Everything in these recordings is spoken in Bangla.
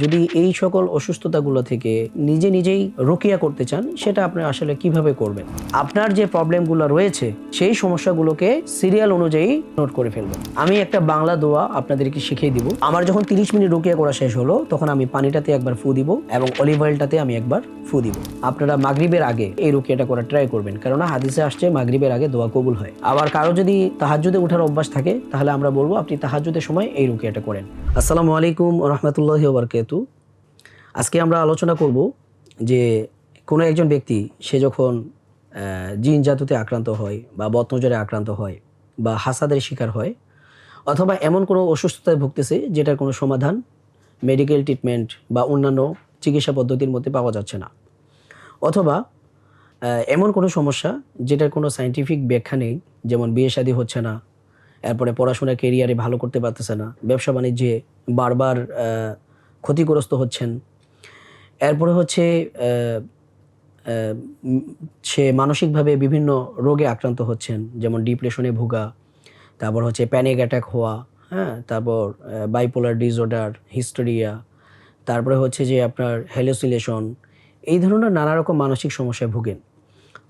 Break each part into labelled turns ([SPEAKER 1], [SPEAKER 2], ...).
[SPEAKER 1] যদি এই সকল অসুস্থতাগুলো থেকে নিজে নিজেই রোকিয়া করতে চান, সেটা আপনি আসলে কীভাবে করবেন? আপনার যে প্রবলেমগুলো রয়েছে, সেই সমস্যাগুলোকে সিরিয়াল অনুযায়ী নোট করে ফেলবেন। আমি একটা বাংলা দোয়া আপনাদেরকে শিখিয়ে দিব। আমার যখন তিরিশ মিনিট রোকিয়া করা শেষ হলো, তখন আমি পানিটাতে একবার ফু দিব এবং অলিভ অয়েলটাতে আমি একবার ফু দিব। আপনারা মাগরিবের আগে এই রোকিয়াটা করার ট্রাই করবেন, কেননা হাদিসে আসছে, মাগরিবের আগে দোয়া কবুল হয়। আবার কারও যদি তাহাজ্জুদে ওঠার অভ্যাস থাকে, তাহলে আমরা বলব, আপনি তাহাজ্জুদের সময় এই রোকিয়াটা করেন। আসসালামু আলাইকুম রহমতুল্লাহ বারকাতু আজকে আমরা আলোচনা করব যে কোনো একজন ব্যক্তি, সে যখন জিন জাতুতে আক্রান্ত হয় বা বত্নজরে আক্রান্ত হয় বা হাসাদের শিকার হয় অথবা এমন কোনো অসুস্থতায় ভুগতেছে যেটার কোনো সমাধান মেডিকেল ট্রিটমেন্ট বা অন্যান্য চিকিৎসা পদ্ধতির মধ্যে পাওয়া যাচ্ছে না। অথবা এমন কোনো সমস্যা যেটার কোনো সাইন্টিফিক ব্যাখ্যা নেই, যেমন বিয়ে শাদী হচ্ছে না, এরপরে পড়াশোনা কেরিয়ারে ভালো করতে পারতেছে না, ব্যবসা বাণিজ্যে বারবার ক্ষতিগ্রস্ত হচ্ছেন। এরপরে হচ্ছে সে মানসিকভাবে বিভিন্ন রোগে আক্রান্ত হচ্ছেন, যেমন ডিপ্রেশনে ভোগা, তারপর হচ্ছে প্যানিক অ্যাটাক হওয়া হ্যাঁ তারপর বাইপোলার ডিসঅর্ডার হিস্টোরিয়া তারপরে হচ্ছে যে আপনার হ্যালোসিলেশন এই ধরনের নানা রকম মানসিক সমস্যায় ভোগেন।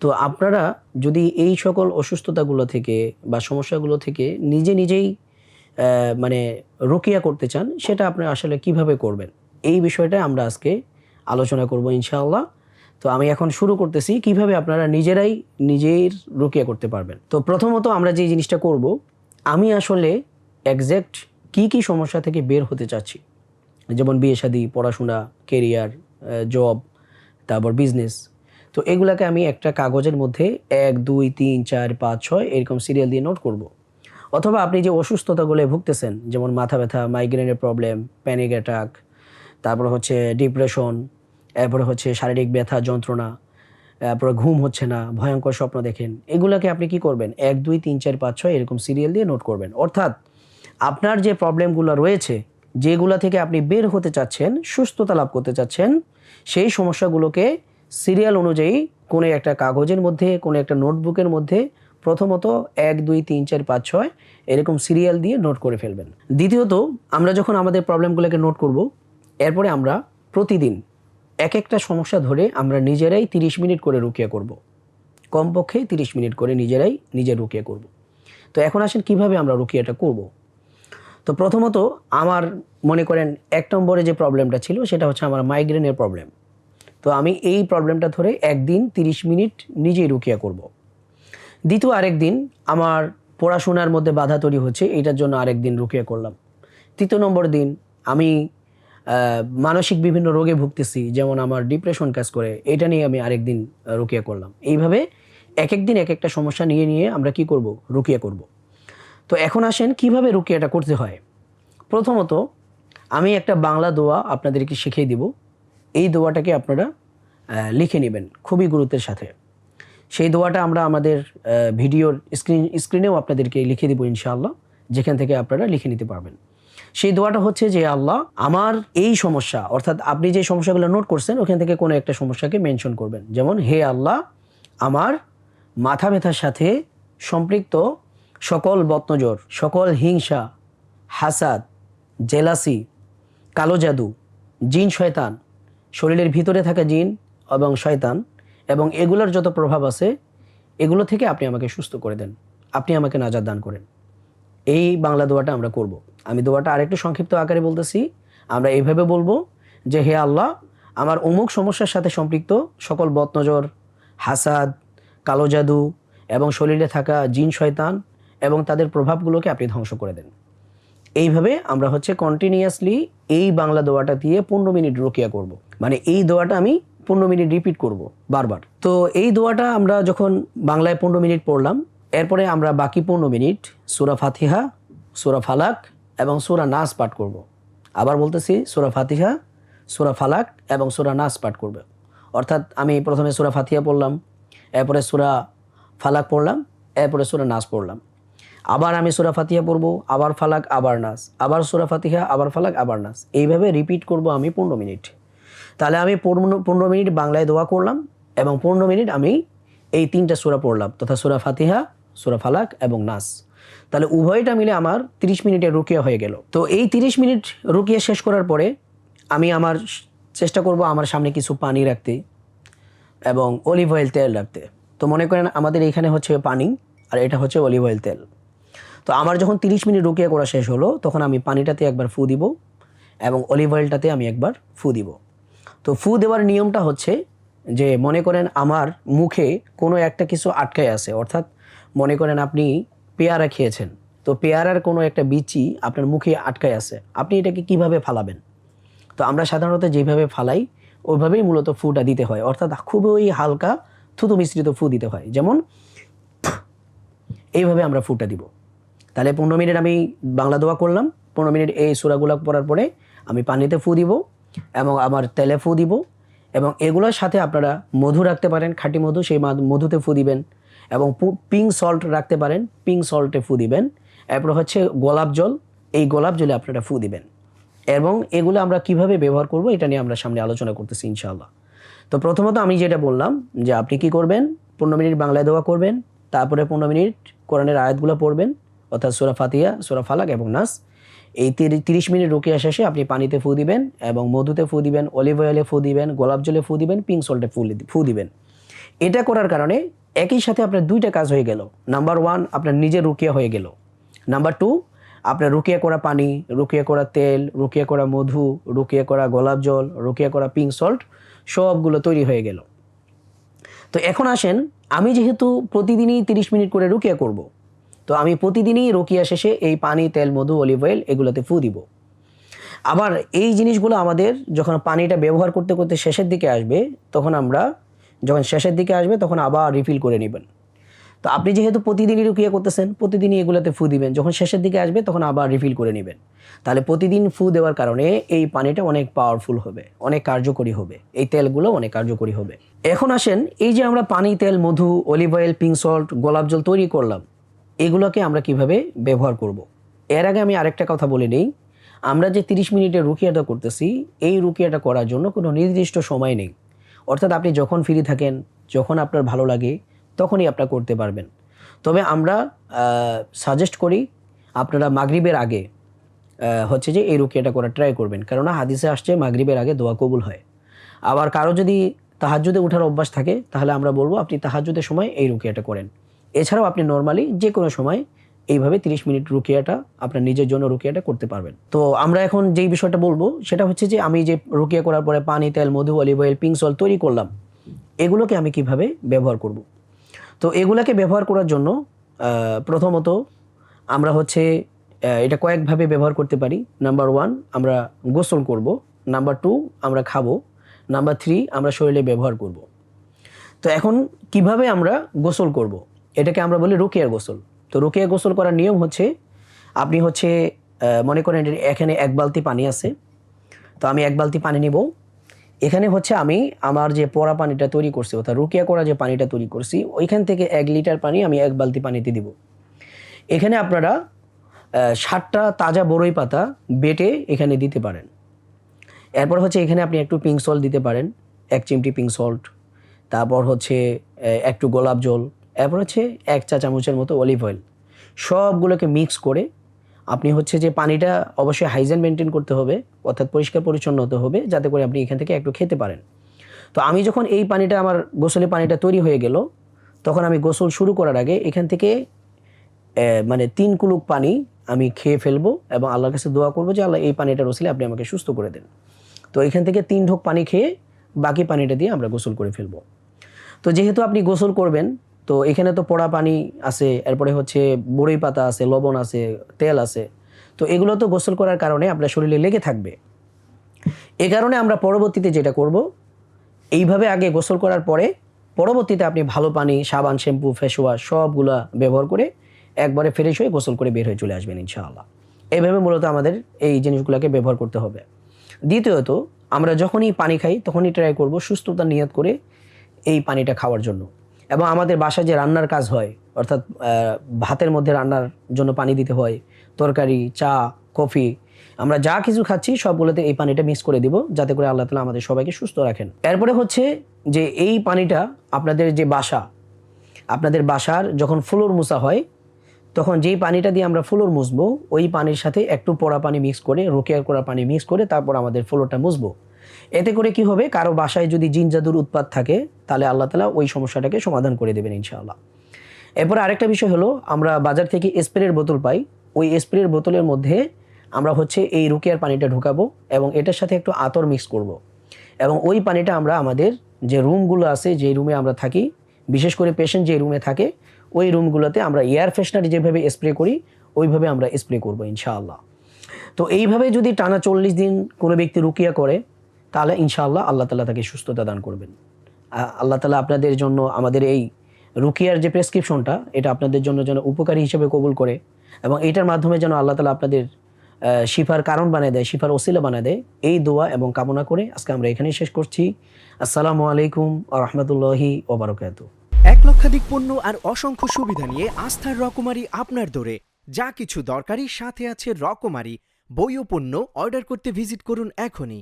[SPEAKER 1] তো আপনারা যদি এই সকল অসুস্থতাগুলো থেকে বা সমস্যাগুলো থেকে নিজে নিজেই মানে রোকিয়া করতে চান, সেটা আপনি আসলে কীভাবে করবেন? এই বিষয়টা আমরা আজকে আলোচনা করব ইনশাআল্লাহ। তো আমি এখন শুরু করতেছি, কীভাবে আপনারা নিজেরাই নিজের রোকিয়া করতে পারবেন। তো প্রথমত আমরা যে জিনিসটা করব, আমি আসলে একজ্যাক্ট কি কি সমস্যা থেকে বের হতে চাচ্ছি? যেমন বিয়ে শাদী, পড়াশোনা কেরিয়ার জব তারপর বিজনেস তো এগুলাকে আমি একটা কাগজের মধ্যে এক, দুই, তিন, চার, পাঁচ, ছয় এরকম সিরিয়াল দিয়ে নোট করব। অথবা আপনি যে অসুস্থতাগুলো ভুগতেছেন, যেমন মাথা ব্যথা মাইগ্রেনের প্রবলেম প্যানিক অ্যাটাক তারপর হচ্ছে ডিপ্রেশন এরপরে হচ্ছে শারীরিক ব্যথা, যন্ত্রণা তারপরে ঘুম হচ্ছে না, ভয়ঙ্কর স্বপ্ন দেখেন, এগুলোকে আপনি কি করবেন? এক, দুই, তিন, চার, পাঁচ, ছয় এরকম সিরিয়াল দিয়ে নোট করবেন। অর্থাৎ আপনার যে প্রবলেমগুলো রয়েছে, যেগুলো থেকে আপনি বের হতে চাচ্ছেন, সুস্থতা লাভ করতে চাচ্ছেন, সেই সমস্যাগুলোকে সিরিয়াল অনুযায়ী কোনো একটা কাগজের মধ্যে, কোনো একটা নোটবুকের মধ্যে প্রথমত এক, দুই, তিন, চার, পাঁচ, ছয় এরকম সিরিয়াল দিয়ে নোট করে ফেলবেন দ্বিতীয়ত, আমরা যখন আমাদের প্রবলেমগুলোকে নোট করব, এরপরে আমরা প্রতিদিন এক একটা সমস্যা ধরে আমরা নিজেরাই তিরিশ মিনিট করে রুকিয়া করব। কমপক্ষে তিরিশ মিনিট করে নিজেরাই নিজের রুকিয়া করব। তো এখন আসেন কীভাবে আমরা রুকিয়াটা করব। তো প্রথমত আমার মনে করেন এক নম্বরে যে প্রবলেমটা ছিল, সেটা হচ্ছে আমার মাইগ্রেনের প্রবলেম তো আমি এই প্রবলেমটা ধরে একদিন তিরিশ মিনিট নিজেই রুকিয়া করব। দ্বিতীয় আরেক দিন আমার পড়াশোনার মধ্যে বাধা তৈরি হচ্ছে এটার জন্য আরেক দিন রুকিয়া করলাম। তৃতীয় নম্বর দিন আমি মানসিক বিভিন্ন রোগে ভুগতেছি, যেমন আমার ডিপ্রেশন কাজ করে, এটা নিয়ে আমি আরেক দিন করলাম। এইভাবে এক এক দিন এক একটা সমস্যা নিয়ে নিয়ে আমরা কি করব? রুকিয়া করব। তো এখন আসেন, কীভাবে রুকিয়াটা করতে হয়? প্রথমত, আমি একটা বাংলা দোয়া আপনাদেরকে শিখিয়ে দিব। এই দোয়াটাকে আপনারা লিখে নেবেন খুবই গুরুত্বের সাথে। সেই দোয়াটা আমরা আমাদের ভিডিওর স্ক্রিন, স্ক্রিনেও আপনাদেরকে লিখে দিব ইনশাআল্লাহ, যেখান থেকে আপনারা লিখে নিতে পারবেন। সেই দোয়াটা হচ্ছে যে, আল্লাহ, আমার এই সমস্যা, অর্থাৎ আপনি যে সমস্যাগুলো নোট করছেন, ওখান থেকে কোনো একটা সমস্যাকে মেনশন করবেন। যেমন, হে আল্লাহ, আমার মাথা ব্যথার সাথে সম্পৃক্ত সকল বত্নজোর সকল হিংসা, হাসাদ, জেলাসি, কালো জাদু, জিন শয়তান, শরীরের ভিতরে থাকা জিন এবং শয়তান এবং এগুলোর যত প্রভাব আছে, এগুলো থেকে আপনি আমাকে সুস্থ করে দেন আপনি আমাকে নাজার দান করেন এই বাংলা দোয়াটা আমরা করব। আমি দোয়াটা আরেকটু সংক্ষিপ্ত আকারে বলতেছি আমরা এইভাবে বলব যে, হে আল্লাহ, আমার অমুক সমস্যার সাথে সম্পৃক্ত সকল বদনজর, হাসাদ, কালো জাদু এবং শরীরে থাকা জিন, শয়তান এবং তাদের প্রভাবগুলোকে আপনি ধ্বংস করে দেন এইভাবে আমরা হচ্ছে কন্টিনিউয়াসলি এই বাংলা দোয়াটা দিয়ে পনেরো মিনিট রোকিয়া করব। মানে এই দোয়াটা আমি পনেরো মিনিট রিপিট করব বারবার। তো এই দোয়াটা আমরা যখন বাংলায় পনেরো মিনিট পড়লাম, এরপরে আমরা বাকি পনেরো মিনিট সুরা ফাতিহা, সুরা ফালাক এবং সুরা নাস পাঠ করব। আবার বলতেছি, সুরা ফাতিহা, সুরা ফালাক এবং সুরা নাস পাঠ করবে। অর্থাৎ আমি প্রথমে সুরা ফাতিহা পড়লাম, এরপরে সুরা ফালাক পড়লাম, এরপরে সুরা নাস পড়লাম। আবার আমি সুরা ফাতিহা পড়ব, আবার ফালাক, আবার নাস। আবার সুরা ফাতিহা, আবার ফালাক, আবার নাস। এইভাবে রিপিট করব আমি পনেরো মিনিট। তাহলে আমি পনেরো মিনিট বাংলায় দোয়া করলাম এবং পনেরো মিনিট আমি এই তিনটা সুরা পড়লাম, তথা সুরা ফাতিহা, সুরা ফালাক এবং নাস। তাহলে উভয়টা মিলে আমার তিরিশ মিনিটে রুকিয়া হয়ে গেল। তো এই তিরিশ মিনিট রুকিয়া শেষ করার পরে আমি আমার চেষ্টা করব আমার সামনে কিছু পানি রাখতে এবং অলিভ অয়েল তেল রাখতে। তো মনে করেন আমাদের এখানে হচ্ছে পানি আর এটা হচ্ছে অলিভ অয়েল তেল। তো আমার যখন তিরিশ মিনিট রুকিয়া করা শেষ হলো, তখন আমি পানিটাতে একবার ফু দিব এবং অলিভ অয়েলটাতে আমি একবার ফু দিব। তো ফু দেওয়ার নিয়মটা হচ্ছে যে মনে করেন আমার মুখে কোনো একটা কিছু আটকায় আছে, অর্থাৎ মনে করেন আপনি পেয়ারা খেয়েছেন, তো পেয়ারার কোনো একটা বিচি আপনার মুখে আটকায় আছে, আপনি এটাকে কীভাবে ফালাবেন? তো আমরা সাধারণত যেভাবে ফালাই, ওইভাবেই মূলত ফুটা দিতে হয়, অর্থাৎ খুবই হালকা থুতু মিশ্রিত ফু দিতে হয়, যেমন এইভাবে আমরা ফুটা দিব। তাহলে পনেরো মিনিট আমি বাংলা দোয়া করলাম, পনেরো মিনিট এই সুরাগুলা পড়ার পরে আমি পানিতে ফু দিব এবং আমার তেলে ফু দিব এবং এগুলোর সাথে আপনারা মধু রাখতে পারেন, খাঁটি মধু, সেই মধুতে ফু দিবেন এবং পিঙ্ক সল্ট রাখতে পারেন পিঙ্ক সল্টে ফু দিবেন। এরপর হচ্ছে গোলাপ জল, এই গোলাপ জলে আপনারা ফু দিবেন। এবং এগুলো আমরা কীভাবে ব্যবহার করব এটা নিয়ে আমরা সামনে আলোচনা করতেছি ইনশাআল্লাহ। তো প্রথমত আমি যেটা বললাম যে আপনি কি করবেন? পনেরো মিনিট বাংলায় দোয়া করবেন, তারপরে পনেরো মিনিট কোরআনের আয়াতগুলো পড়বেন, অর্থাৎ সুরা ফাতিয়া সুরা ফালাক এবং নাস। এই তিরি- তিরিশ মিনিট রুকিয়া শেষে আপনি পানিতে ফু দিবেন এবং মধুতে ফু দিবেন, অলিভ অয়েলে ফু দিবেন, গোলাপ জলে ফু দিবেন পিঙ্ক সল্টে ফু ফু দিবেন। এটা করার কারণে একই সাথে আপনার দুইটা কাজ হয়ে গেল। নাম্বার ওয়ান আপনার নিজের রুকিয়া হয়ে গেল। নাম্বার টু আপনার রুকিয়া করা পানি, রুকিয়া করা তেল, রুকিয়া করা মধু, রুকিয়া করা গোলাপ জল, রুকিয়া করা পিঙ্ক সল্ট সবগুলো তৈরি হয়ে গেল। তো এখন আসেন, আমি যেহেতু প্রতিদিনই তিরিশ মিনিট করে রুকিয়া করব। তো আমি প্রতিদিনই রোকিয়া শেষে এই পানি, তেল, মধু অলিভ অয়েল এগুলোতে ফু দিব। আবার এই জিনিসগুলো আমাদের যখন পানিটা ব্যবহার করতে করতে শেষের দিকে আসবে, তখন আমরা যখন শেষের দিকে আসবে, তখন আবার রিফিল করে নেবেন। তো আপনি যেহেতু প্রতিদিনই রুকিয়া করতেছেন, প্রতিদিনই এগুলোতে ফু দিবেন। যখন শেষের দিকে আসবে, তখন আবার রিফিল করে নেবেন। তাহলে প্রতিদিন ফু দেওয়ার কারণে এই পানিটা অনেক পাওয়ারফুল হবে, অনেক কার্যকরী হবে। এই তেলগুলো অনেক কার্যকরী হবে। এখন আসেন, এই যে আমরা পানি, তেল, মধু অলিভ অয়েল পিঙ্ক সল্ট গোলাপ জল তৈরি করলাম। এগুলোকে আমরা কীভাবে ব্যবহার করব। এর আগে আমি আরেকটা কথা বলে নেই। আমরা যে তিরিশ মিনিটের রুকিয়াটা করতেছি, এই রুকিয়াটা করার জন্য কোনো নির্দিষ্ট সময় নেই। অর্থাৎ আপনি যখন ফ্রি থাকেন, যখন আপনার ভালো লাগে, তখনই আপনার করতে পারবেন। তবে আমরা সাজেস্ট করি আপনারা মাগরিবের আগে হচ্ছে যে এই রুকিয়াটা করা ট্রাই করবেন। কেননা হাদিসে আসছে, মাগরিবের আগে দোয়া কবুল হয়। আবার কারও যদি তাহাজ্জুদে ওঠার অভ্যাস থাকে, তাহলে আমরা বলব আপনি তাহাজ্জুদের সময় এই রুকিয়াটা করেন। এছাড়াও আপনি নর্মালি যে কোনো সময় এইভাবে তিরিশ মিনিট রুকিয়াটা, আপনার নিজের জন্য রুকিয়াটা করতে পারবেন। তো আমরা এখন যেই বিষয়টা বলব, সেটা হচ্ছে যে আমি যে রুকিয়া করার পরে পানি, তেল, মধু অলিভ অয়েল পিঙ্ক সল তৈরি করলাম, এগুলোকে আমি কীভাবে ব্যবহার করব? তো এগুলোকে ব্যবহার করার জন্য প্রথমত আমরা হচ্ছে এটা কয়েকভাবে ব্যবহার করতে পারি। নাম্বার ওয়ান আমরা গোসল করব। নাম্বার টু আমরা খাব। নাম্বার থ্রি আমরা শরীরে ব্যবহার করব। তো এখন কীভাবে আমরা গোসল করব। এটাকে আমরা বলি রুকিয়ার গোসল। তো রুকিয়া গোসল করার নিয়ম হচ্ছে, আপনি হচ্ছে মনে করেন এখানে এক বালতি পানি আছে, তো আমি এক বালতি পানি নিব। এখানে হচ্ছে আমি আমার যে পড়া পানিটা তৈরি করছি, অর্থাৎ রুকিয়া করা যে পানিটা তৈরি করছি, ওইখান থেকে এক লিটার পানি আমি এক বালতি পানিতে দিব। এখানে আপনারা ষাটটা তাজা বড়ই পাতা বেটে এখানে দিতে পারেন। এরপর হচ্ছে এখানে আপনি একটু পিঙ্ক সল্ট দিতে পারেন, এক চিমটি পিঙ্ক সল্ট তারপর হচ্ছে একটু গোলাপ জল এরপর হচ্ছে এক চা চামচের মতো অলিভ অয়েল সবগুলোকে মিক্স করে আপনি হচ্ছে যে পানিটা অবশ্যই হাইজেন মেনটেন করতে হবে, অর্থাৎ পরিষ্কার পরিচ্ছন্ন হতে হবে, যাতে করে আপনি এখান থেকে একটু খেতে পারেন। তো আমি যখন এই পানিটা, আমার গোসলের পানিটা তৈরি হয়ে গেল, তখন আমি গোসল শুরু করার আগে এখান থেকে মানে তিন কুলুক পানি আমি খেয়ে ফেলব এবং আল্লাহর কাছে দোয়া করব যে, আল্লাহ, এই পানিটা রসিলে আপনি আমাকে সুস্থ করে দেন। তো এখান থেকে তিন ঢোক পানি খেয়ে বাকি পানিটা দিয়ে আমরা গোসল করে ফেলব। তো যেহেতু আপনি গোসল করবেন তো এখানে তো পোড়া পানি আছে, এরপরে হচ্ছে বড়ই পাতা আছে, লবণ আছে, তেল আছে। তো এগুলো তো গোসল করার কারণে আপনার শরীরে লেগে থাকবে। এ কারণে আমরা পরবর্তীতে যেটা করব, এইভাবে আগে গোসল করার পরে পরবর্তীতে আপনি ভালো পানি, সাবান, শ্যাম্পু ফেসওয়াশ সবগুলা ব্যবহার করে একবারে ফ্রেশ হয়ে গোসল করে বের হয়ে চলে আসবেন ইনশাআল্লাহ। এইভাবে মূলত আমাদের এই জিনিসগুলোকে ব্যবহার করতে হবে। দ্বিতীয়ত, আমরা যখনই পানি খাই তখনই ট্রাই করব সুস্থতা নিয়ত করে এই পানিটা খাওয়ার জন্য। এবং আমাদের বাসায় যে রান্নার কাজ হয়, অর্থাৎ ভাতের মধ্যে রান্নার জন্য পানি দিতে হয়, তরকারি, চা, কফি, আমরা যা কিছু খাচ্ছি সবগুলোতে এই পানিটা মিক্স করে দিব, যাতে করে আল্লাহ তালা আমাদের সবাইকে সুস্থ রাখেন। এরপরে হচ্ছে যে এই পানিটা আপনাদের যে বাসা, আপনাদের বাসার যখন ফ্লোর মুছা হয়, তখন যেই পানিটা দিয়ে আমরা ফ্লোর মুছবো, ওই পানির সাথে একটু পোড়া পানি মিক্স করে রোকেয়ার করা পানি মিক্স করে তারপর আমাদের ফ্লোরটা মুছবো। এতে করে কি হবে? কারও বাসায় যদি জিন জাদুর উৎপাত থাকে, তাহলে আল্লাহ তালা ওই সমস্যাটাকে সমাধান করে দেবেন ইনশাআল্লাহ। এরপরে আরেকটা বিষয় হলো, আমরা বাজার থেকে স্প্রের বোতল পাই। ওই স্প্রের বোতলের মধ্যে আমরা হচ্ছে এই রুকিয়ার পানিটা ঢুকাবো এবং এটার সাথে একটু আতর মিক্স করব। এবং ওই পানিটা আমরা আমাদের যে রুমগুলো আছে, যে রুমে আমরা থাকি, বিশেষ করে পেশেন্ট যে রুমে থাকে, ওই রুমগুলোতে আমরা এয়ার ফ্রেশনার যেভাবে স্প্রে করি, ওইভাবে আমরা স্প্রে করব ইনশাআল্লাহ। তো এইভাবে যদি টানা চল্লিশ দিন কোনো ব্যক্তি রুকিয়া করে তাহলে ইনশাআল্লাহ আল্লাহ তালা তাকে সুস্থতা দান করবেন। আল্লাহ তালা আপনাদের জন্য আমাদের এই রুকিয়ার যে প্রেসক্রিপশনটা, এটা আপনাদের জন্য যেন উপকারী হিসেবে কবুল করে এবং এটার মাধ্যমে যেন আল্লাহ তালা আপনাদের শিফার কারণ বানিয়ে দেয়, শিফার ওসিলা বানিয়ে দেয়। এই দোয়া এবং কামনা করে আজকে আমরা এখানেই শেষ করছি। আসসালামু আলাইকুম রহমতুল্লাহি ওবরাকাতু
[SPEAKER 2] এক লক্ষাধিক পণ্য আর অসংখ্য সুবিধা নিয়ে আস্থার রকমারি আপনার দোরে। যা কিছু দরকারি, সাথে আছে রকমারি। বই ও পণ্য অর্ডার করতে ভিজিট করুন এখনই।